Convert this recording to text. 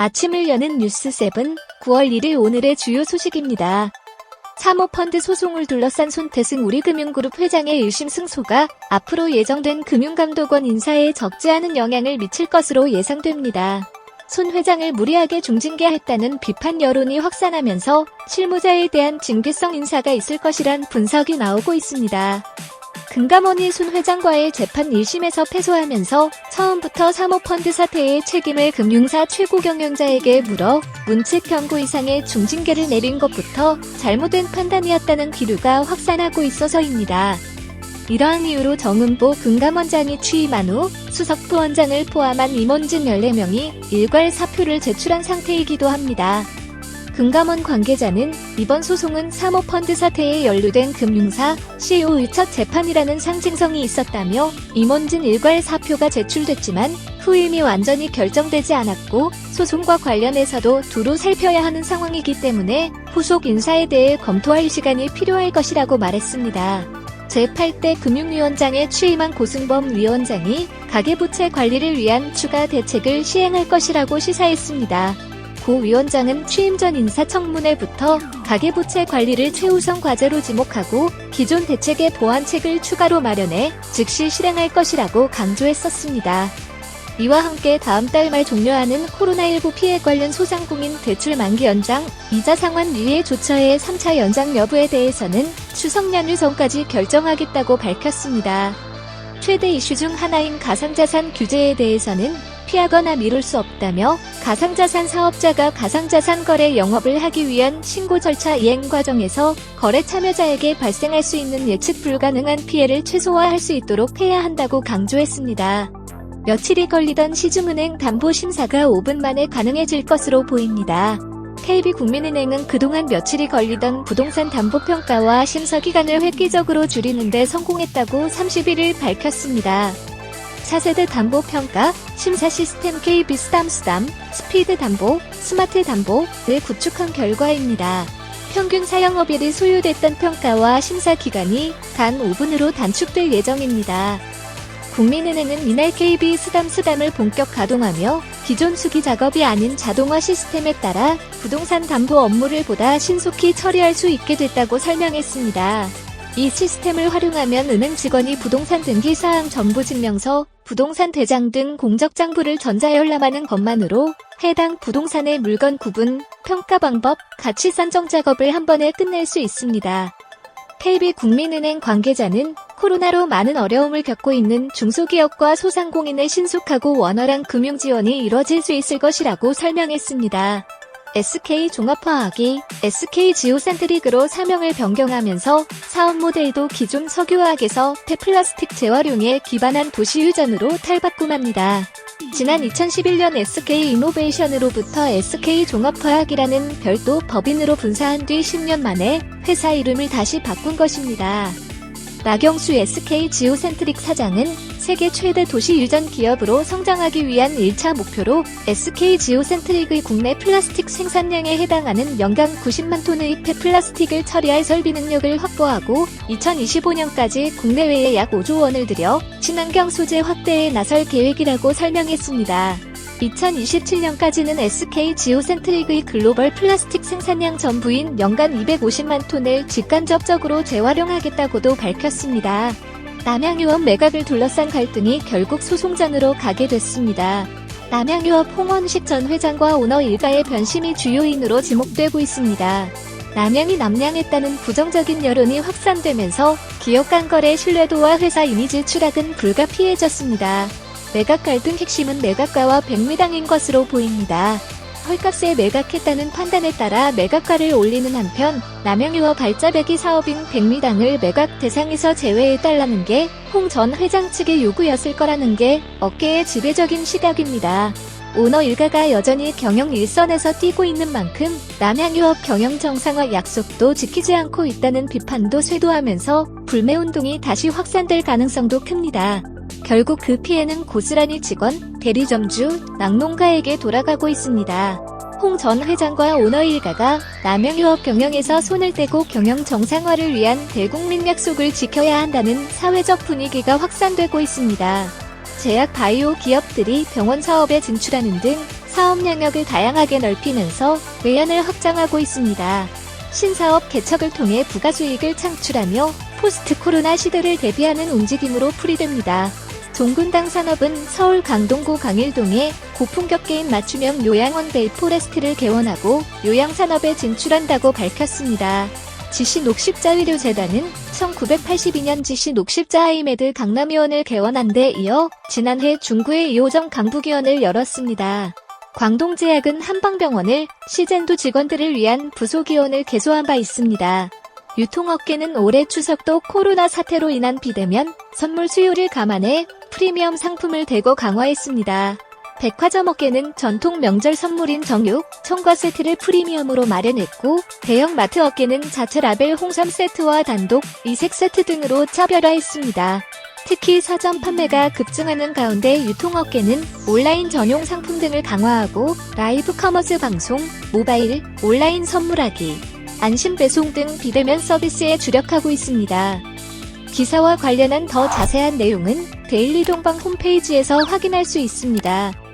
아침을 여는 뉴스7 9월 1일 오늘의 주요 소식입니다. 사모펀드 소송을 둘러싼 손태승 우리금융그룹 회장의 1심 승소가 앞으로 예정된 금융감독원 인사에 적지 않은 영향을 미칠 것으로 예상됩니다. 손 회장을 무리하게 중징계했다는 비판 여론이 확산하면서 실무자에 대한 징계성 인사가 있을 것이란 분석이 나오고 있습니다. 금감원이 손 회장과의 재판 1심에서 패소하면서 처음부터 사모펀드 사태의 책임을 금융사 최고 경영자에게 물어 문책 경고 이상의 중징계를 내린 것부터 잘못된 판단이었다는 기류가 확산하고 있어서입니다. 이러한 이유로 정은보 금감원장이 취임한 후 수석부원장을 포함한 임원진 14명이 일괄 사표를 제출한 상태이기도 합니다. 금감원 관계자는 이번 소송은 사모펀드 사태에 연루된 금융사 CEO의 첫 재판이라는 상징성이 있었다며 임원진 일괄 사표가 제출됐지만 후임이 완전히 결정되지 않았고 소송과 관련해서도 두루 살펴야 하는 상황이기 때문에 후속 인사에 대해 검토할 시간이 필요할 것이라고 말했습니다. 제8대 금융위원장에 취임한 고승범 위원장이 가계부채 관리를 위한 추가 대책을 시행할 것이라고 시사했습니다. 고 위원장은 취임 전 인사청문회부터 가계부채 관리를 최우선 과제로 지목하고 기존 대책의 보완책을 추가로 마련해 즉시 실행할 것이라고 강조했었습니다. 이와 함께 다음 달 말 종료하는 코로나19 피해 관련 소상공인 대출 만기 연장, 이자 상환 유예 조처의 3차 연장 여부에 대해서는 추석 연휴 전까지 결정하겠다고 밝혔습니다. 최대 이슈 중 하나인 가상자산 규제에 대해서는 피하거나 미룰 수 없다며 가상자산 사업자가 가상자산 거래 영업을 하기 위한 신고 절차 이행 과정에서 거래 참여자에게 발생할 수 있는 예측 불가능한 피해를 최소화할 수 있도록 해야 한다고 강조했습니다. 며칠이 걸리던 시중은행 담보 심사가 5분 만에 가능해질 것으로 보입니다. KB국민은행은 그동안 며칠이 걸리던 부동산 담보 평가와 심사 기간을 획기적으로 줄이는데 성공했다고 31일 밝혔습니다. 4세대 담보 평가, 심사 시스템 KB 스담수담, 스피드 담보, 스마트 담보를 구축한 결과입니다. 평균 사용업일이 소요됐던 평가와 심사 기간이 단 5분으로 단축될 예정입니다. 국민은행은 이날 KB 수담 수담을 본격 가동하며 기존 수기 작업이 아닌 자동화 시스템에 따라 부동산 담보 업무를 보다 신속히 처리할 수 있게 됐다고 설명했습니다. 이 시스템을 활용하면 은행 직원이 부동산 등기 사항 정보 증명서, 부동산 대장 등 공적 장부를 전자열람하는 것만으로 해당 부동산의 물건 구분, 평가 방법, 가치 산정 작업을 한 번에 끝낼 수 있습니다. KB국민은행 관계자는 코로나로 많은 어려움을 겪고 있는 중소기업과 소상공인의 신속하고 원활한 금융 지원이 이뤄질 수 있을 것이라고 설명했습니다. SK 종합화학이 SK 지오센트릭으로 사명을 변경하면서 사업 모델도 기존 석유화학에서 폐플라스틱 재활용에 기반한 도시유전으로 탈바꿈합니다. 지난 2011년 SK 이노베이션으로부터 SK 종합화학이라는 별도 법인으로 분사한 뒤 10년 만에 회사 이름을 다시 바꾼 것입니다. 나경수 SK 지오센트릭 사장은 세계 최대 도시 유전 기업으로 성장하기 위한 1차 목표로 SK 지오센트릭의 국내 플라스틱 생산량에 해당하는 연간 90만 톤의 폐플라스틱을 처리할 설비 능력을 확보하고 2025년까지 국내외에 약 5조 원을 들여 친환경 소재 확대에 나설 계획이라고 설명했습니다. 2027년까지는 SK 지오센트릭의 글로벌 플라스틱 생산량 전부인 연간 250만 톤을 직간접적으로 재활용하겠다고도 밝혔습니다. 남양유업 매각을 둘러싼 갈등이 결국 소송전으로 가게 됐습니다. 남양유업 홍원식 전 회장과 오너 일가의 변심이 주요인으로 지목되고 있습니다. 남양이 남양했다는 부정적인 여론이 확산되면서 기업 간 거래 신뢰도와 회사 이미지 추락은 불가피해졌습니다. 매각 갈등 핵심은 매각가와 백미당인 것으로 보입니다. 헐값에 매각했다는 판단에 따라 매각가를 올리는 한편 남양유업 발자배기 사업인 백미당을 매각 대상에서 제외해달라는 게 홍 전 회장 측의 요구였을 거라는 게 업계의 지배적인 시각입니다. 오너 일가가 여전히 경영 일선에서 뛰고 있는 만큼 남양유업 경영 정상화 약속도 지키지 않고 있다는 비판도 쇄도하면서 불매운동이 다시 확산될 가능성도 큽니다. 결국 그 피해는 고스란히 직원, 대리점주, 낙농가에게 돌아가고 있습니다. 홍 전 회장과 오너 일가가 남양유업 경영에서 손을 떼고 경영 정상화를 위한 대국민 약속을 지켜야 한다는 사회적 분위기가 확산되고 있습니다. 제약 바이오 기업들이 병원 사업에 진출하는 등 사업 영역을 다양하게 넓히면서 외연을 확장하고 있습니다. 신사업 개척을 통해 부가 수익을 창출하며 포스트 코로나 시대를 대비하는 움직임으로 풀이됩니다. 종군당 산업은 서울 강동구 강일동에 고품격 게임 맞춤형 요양원 벨포레스트를 개원하고 요양산업에 진출한다고 밝혔습니다. 지시 녹십자 의료재단은 1982년 지시 녹십자 아이메드 강남의원을 개원한 데 이어 지난해 중구의 2호점 강북의원을 열었습니다. 광동제약은 한방병원을 시젠도 직원들을 위한 부속의원을 개소한 바 있습니다. 유통업계는 올해 추석도 코로나 사태로 인한 비대면 선물 수요를 감안해 프리미엄 상품을 대거 강화했습니다. 백화점 업계는 전통 명절 선물인 정육, 청과 세트를 프리미엄으로 마련했고, 대형 마트 업계는 자체 라벨 홍삼 세트와 단독, 이색 세트 등으로 차별화했습니다. 특히 서점 판매가 급증하는 가운데 유통업계는 온라인 전용 상품 등을 강화하고 라이브 커머스 방송, 모바일, 온라인 선물하기, 안심 배송 등 비대면 서비스에 주력하고 있습니다. 기사와 관련한 더 자세한 내용은 데일리 동방 홈페이지에서 확인할 수 있습니다.